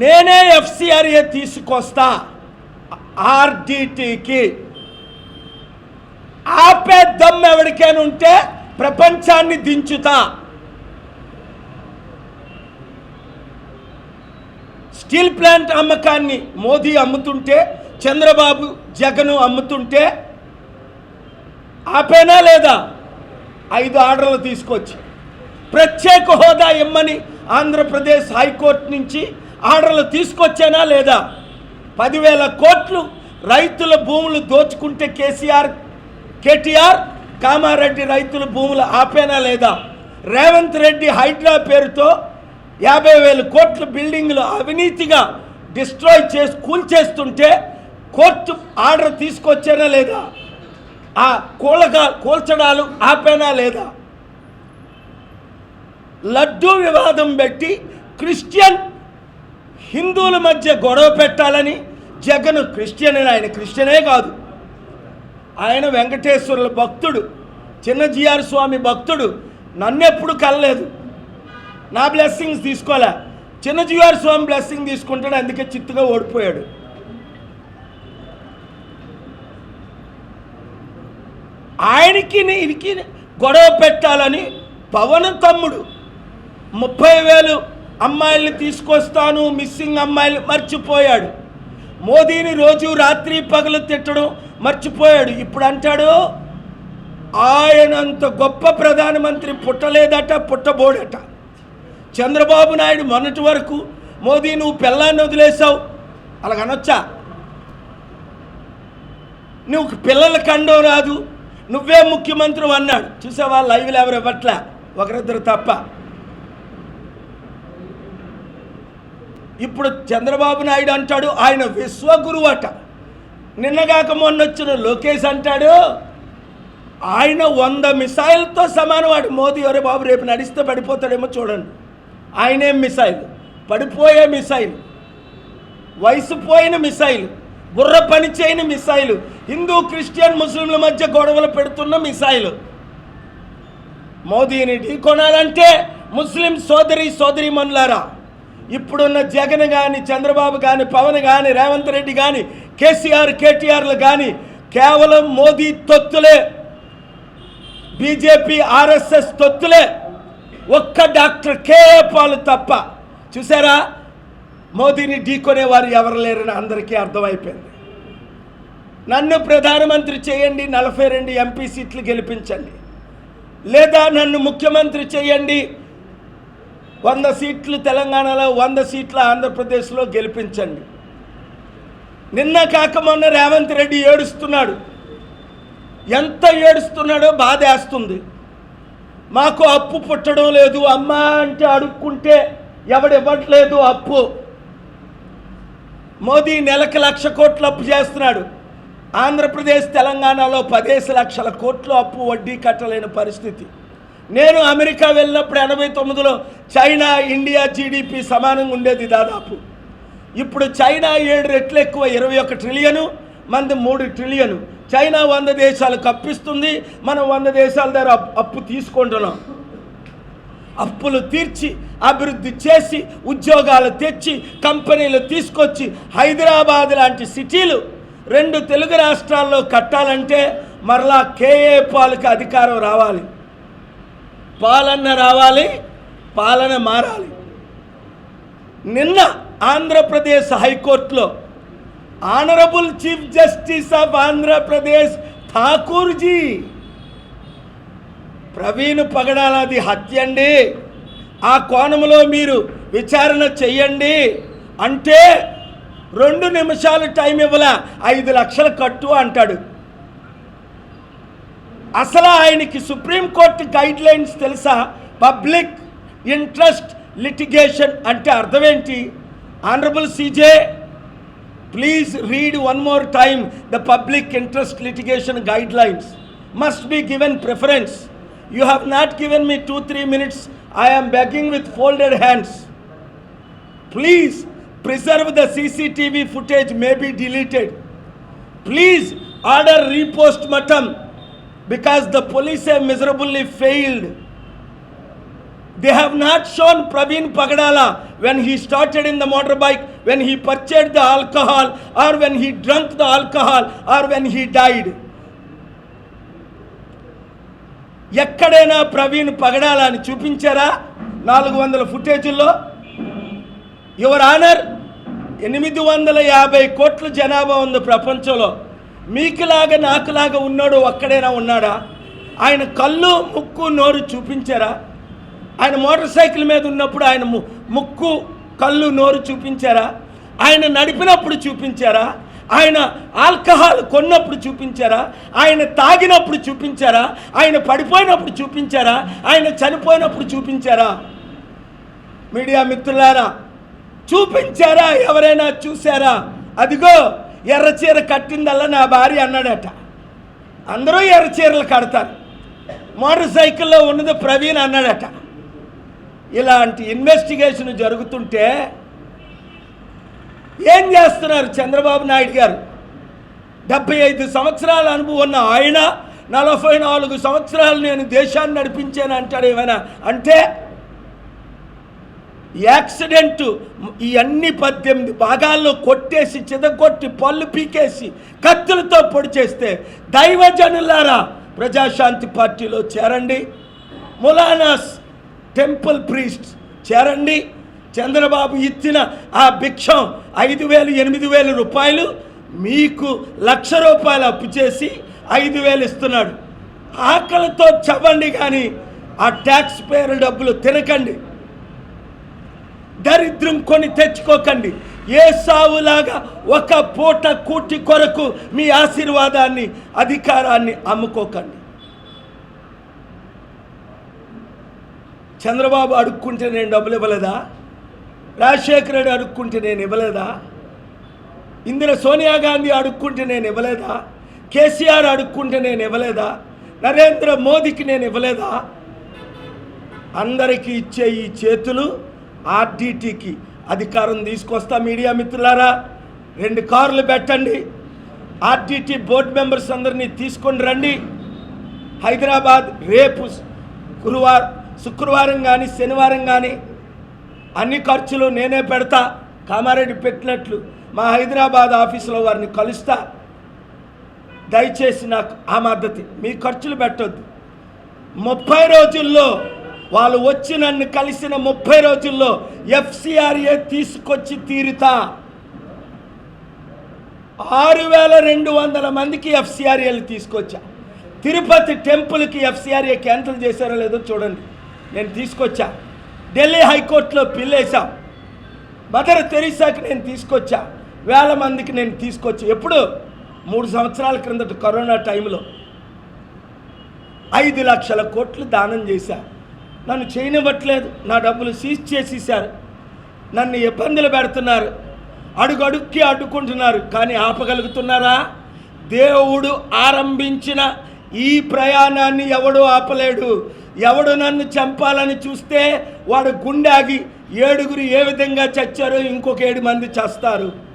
నేనే ఎఫ్సిఆర్ఏ తీసుకొస్తా. ఆర్డిటికి. ఆపే దమ్ ఎవరికైనా ఉంటే ప్రపంచాన్ని దించుతా. స్టీల్ ప్లాంట్ అమ్మకాన్ని మోదీ అమ్ముతుంటే చంద్రబాబు జగను అమ్ముతుంటే ఆపేనా లేదా? ఐదు ఆర్డర్లు తీసుకొచ్చి. ప్రత్యేక హోదా ఇమ్మని ఆంధ్రప్రదేశ్ హైకోర్టు నుంచి ఆర్డర్లు తీసుకొచ్చానా లేదా? పదివేల కోట్లు రైతుల భూములు దోచుకుంటే కేసీఆర్ కేటీఆర్ కామారెడ్డి రైతుల భూములు ఆపేనా లేదా? రేవంత్ రెడ్డి హైడ్రా పేరుతో యాభై వేల కోట్ల బిల్డింగ్లు అవినీతిగా డిస్ట్రాయ్ చేసి కూల్చేస్తుంటే కోర్టు ఆర్డర్ తీసుకొచ్చానా లేదా? ఆ కూలగా కూల్చడాలు ఆపేనా లేదా? లడ్డూ వివాదం పెట్టి క్రిస్టియన్ హిందువుల మధ్య గొడవ పెట్టాలని జగన్ క్రిస్టియన్ ఆయన క్రిస్టియనే కాదు. ఆయన వెంకటేశ్వరుల భక్తుడు చిన్న జిఆర్ స్వామి భక్తుడు. నన్నెప్పుడు కలలేదు నా బ్లెస్సింగ్స్ తీసుకోలే. చిన్న జిఆర్ స్వామి బ్లెస్సింగ్ తీసుకుంటాడు అందుకే చిత్తుగా ఓడిపోయాడు. ఆయనకి ఇనికి గొడవ పెట్టాలని పవన్ తమ్ముడు ముప్పై వేలు అమ్మాయిల్ని తీసుకొస్తాను మిస్సింగ్ అమ్మాయిలు మర్చిపోయాడు. మోదీని రోజు రాత్రి పగలు తిట్టడం మర్చిపోయాడు. ఇప్పుడు అంటాడు ఆయనంత గొప్ప ప్రధానమంత్రి పుట్టలేదట పుట్టబోడట. చంద్రబాబు నాయుడు మొన్నటి వరకు మోదీ నువ్వు పిల్లాన్ని వదిలేసావు అలాగనొచ్చా? నువ్వు పిల్లల కండం రాదు నువ్వే ముఖ్యమంత్రి అన్నాడు. చూసావా లైవ్లు ఎవరు ఇవ్వట్లే? ఒకరిద్దరు తప్ప. ఇప్పుడు చంద్రబాబు నాయుడు అంటాడు ఆయన విశ్వగురువు అట నిన్నగాక మొన్న వచ్చిన లోకేష్ అంటాడు ఆయన వంద మిసైల్తో సమానం వాడు. మోదీ ఎవరే బాబు రేపు నడిస్తే పడిపోతాడేమో చూడండి. ఆయనేం మిసైల్ పడిపోయే మిసైల్ వయసు పోయిన మిసైల్ బుర్ర పని చేయని మిసైల్ హిందూ క్రిస్టియన్ ముస్లింల మధ్య గొడవలు పెడుతున్న మిసైల్. మోదీని ఢీకొనాలంటే ముస్లిం సోదరి సోదరి మనులారా ఇప్పుడున్న జగన్ కానీ చంద్రబాబు కానీ పవన్ కానీ రేవంత్ రెడ్డి కానీ కేసీఆర్ కేటీఆర్లు కానీ కేవలం మోదీ తొత్తులే బీజేపీ ఆర్ఎస్ఎస్ తొత్తులే ఒక్క డాక్టర్ కేఏ పాలు తప్ప. చూసారా? మోదీని ఢీకొనేవారు ఎవరు లేరని అందరికీ అర్థమైపోయింది. నన్ను ప్రధానమంత్రి చేయండి నలభై రెండు ఎంపీ సీట్లు గెలిపించండి. లేదా నన్ను ముఖ్యమంత్రి చేయండి వంద సీట్లు తెలంగాణలో వంద సీట్లు ఆంధ్రప్రదేశ్లో గెలిపించండి. నిన్న కాక మొన్న రేవంత్ రెడ్డి ఏడుస్తున్నాడు. ఎంత ఏడుస్తున్నాడో బాధేస్తుంది. మాకు అప్పు పుట్టడం లేదు. అమ్మా అంటే అడుక్కుంటే ఎవడివ్వట్లేదు అప్పు. మోదీ నెలకు లక్ష కోట్లు అప్పు చేస్తున్నాడు. ఆంధ్రప్రదేశ్ తెలంగాణలో పదేసి లక్షల కోట్లు అప్పు వడ్డీ కట్టలేని పరిస్థితి. నేను అమెరికా వెళ్ళినప్పుడు ఎనభై తొమ్మిదిలో చైనా ఇండియా జీడిపి సమానంగా ఉండేది దాదాపు. ఇప్పుడు చైనా ఏడు రెట్లు ఎక్కువ ఇరవై ఒక ట్రిలియను మంది మూడు ట్రిలియను. చైనా వంద దేశాలు కప్పిస్తుంది మనం వంద దేశాల దగ్గర అప్పు- తీసుకుంటున్నాం. అప్పులు తీర్చి అభివృద్ధి చేసి ఉద్యోగాలు తెచ్చి కంపెనీలు తీసుకొచ్చి హైదరాబాద్ లాంటి సిటీలు రెండు తెలుగు రాష్ట్రాల్లో కట్టాలంటే మరలా కేఏ పాలకి అధికారం రావాలి. పాలన రావాలి పాలన మారాలి. నిన్న ఆంధ్రప్రదేశ్ హైకోర్టులో honourable chief justice of Andhra Pradesh Thakurji Praveen పగడాలది హత్య అండి ఆ కోణంలో మీరు విచారణ చెయ్యండి. అంటే రెండు నిమిషాలు టైం ఇవ్వలే ఐదు లక్షల కట్టు అంటాడు. అసలు ఆయనకి సుప్రీంకోర్టు గైడ్ లైన్స్ తెలుసా? పబ్లిక్ ఇంట్రెస్ట్ లిటిగేషన్ అంటే అర్థమేంటి? Honourable CJ please read one more time the public interest litigation guidelines must be given preference. You have not given me two three minutes. I'm begging with folded hands. Please preserve the CCTV footage may be deleted. Please order repost మటం because the police have miserably failed They have not shown Praveen Pagadala when he started in the motorbike, when he purchased the alcohol, or when he drank the alcohol, or when he died. ఎక్కడైనా ప్రవీణ్ పగడాల అని చూపించారా నాలుగు వందల ఫుటేజీల్లో your honour ఎనిమిది వందల యాభై కోట్ల జనాభా ఉంది ప్రపంచంలో మీకులాగా నాకులాగా ఉన్నాడు ఒక్కడైనా ఉన్నాడా? ఆయన కళ్ళు ముక్కు నోరు చూపించారా? ఆయన మోటార్ సైకిల్ మీద ఉన్నప్పుడు ఆయన ము- ముక్కు కళ్ళు నోరు చూపించారా? ఆయన నడిపినప్పుడు చూపించారా? ఆయన ఆల్కహాల్ కొన్నప్పుడు చూపించారా? ఆయన తాగినప్పుడు చూపించారా? ఆయన పడిపోయినప్పుడు చూపించారా? ఆయన చనిపోయినప్పుడు చూపించారా? మీడియా మిత్రులారా చూపించారా? ఎవరైనా చూసారా అదిగో ఎర్రచీర కట్టిందల్లా నా భార్య అన్నాడట. అందరూ ఎర్రచీరలు కడతారు. మోటార్ సైకిల్లో ఉన్నది ప్రవీణ్ అన్నాడట. ఇలాంటి ఇన్వెస్టిగేషన్ జరుగుతుంటే ఏం చేస్తున్నారు చంద్రబాబు నాయుడు గారు? డెబ్బై ఐదు సంవత్సరాల అనుభవం ఉన్న ఆయన నలభై నాలుగు సంవత్సరాలు నేను దేశాన్ని నడిపించాను అంటాడు ఏమైనా అంటే యాక్సిడెంట్ ఈ అన్ని పద్దెనిమిది భాగాల్లో కొట్టేసి చిదగొట్టి పళ్ళు పీకేసి కత్తులతో పొడి చేస్తే దైవజనులారా ప్రజాశాంతి పార్టీలో చేరండి. ములానాస్ టెంపుల్ ప్రీస్ట్ చేరండి. చంద్రబాబు ఇచ్చిన ఆ భిక్షం ఐదు వేలు ఎనిమిది వేల రూపాయలు మీకు లక్ష రూపాయలు అప్పు చేసి ఐదు వేలు ఇస్తున్నాడు. ఆకలితో చవ్వండి కానీ ఆ ట్యాక్స్ పేరు డబ్బులు తినకండి. దరిద్రం కొని తెచ్చుకోకండి. ఏ సావులాగా ఒక పూట కూటి కొరకు మీ ఆశీర్వాదాన్ని అధికారాన్ని అమ్ముకోకండి. చంద్రబాబు అడుక్కుంటే నేను డబ్బులు ఇవ్వలేదా? రాజశేఖర రెడ్డి అడుక్కుంటే నేను ఇవ్వలేదా? ఇందిర సోనియా గాంధీ అడుక్కుంటే నేను ఇవ్వలేదా? కేసీఆర్ అడుక్కుంటే నేను ఇవ్వలేదా? నరేంద్ర మోదీకి నేను ఇవ్వలేదా? అందరికీ ఇచ్చే ఈ చేతులు ఆర్టీటీకి అధికారం తీసుకొస్తా మీడియా మిత్రులారా రెండు కార్లు పెట్టండి. ఆర్టీటీ బోర్డు మెంబర్స్ అందరినీ తీసుకొని రండి. హైదరాబాద్ రేపు గురువారం శుక్రవారం కానీ శనివారం కానీ అన్ని ఖర్చులు నేనే పెడతా. కామారెడ్డి పెట్టినట్లు మా హైదరాబాద్ ఆఫీసులో వారిని కలుస్తా. దయచేసి నాకు ఆ మద్దతు మీ ఖర్చులు పెట్టొద్దు. ముప్పై రోజుల్లో వాళ్ళు వచ్చి నన్ను కలిసిన ముప్పై రోజుల్లో ఎఫ్సిఆర్ఏ తీసుకొచ్చి తీరుతా. ఆరు వేల రెండు వందల మందికి ఎఫ్సిఆర్ఏలు తీసుకొచ్చా. తిరుపతి టెంపుల్కి ఎఫ్సిఆర్ఏ క్యాన్సిల్ చేశారో లేదో చూడండి. నేను తీసుకొచ్చా. ఢిల్లీ హైకోర్టులో పిల్లేసా మదర్ తెరీసాకి నేను తీసుకొచ్చా. వేల మందికి నేను తీసుకొచ్చా. ఎప్పుడు? మూడు సంవత్సరాల క్రిందట కరోనా టైంలో. ఐదు లక్షల కోట్లు దానం చేశా. నన్ను చేయనివ్వట్లేదు. నా డబ్బులు సీజ్ చేసేసారు నన్ను ఇబ్బందులు పెడుతున్నారు. అడుగు అడుక్కి అడ్డుకుంటున్నారు. కానీ ఆపగలుగుతున్నారా? దేవుడు ఆరంభించిన ఈ ప్రయాణాన్ని ఎవడు ఆపలేడు. ఎవడు నన్ను చంపాలని చూస్తే వాడు గుండాగి ఏడుగురు ఏ విధంగా చచ్చారో ఇంకొక ఏడు మంది చస్తారు.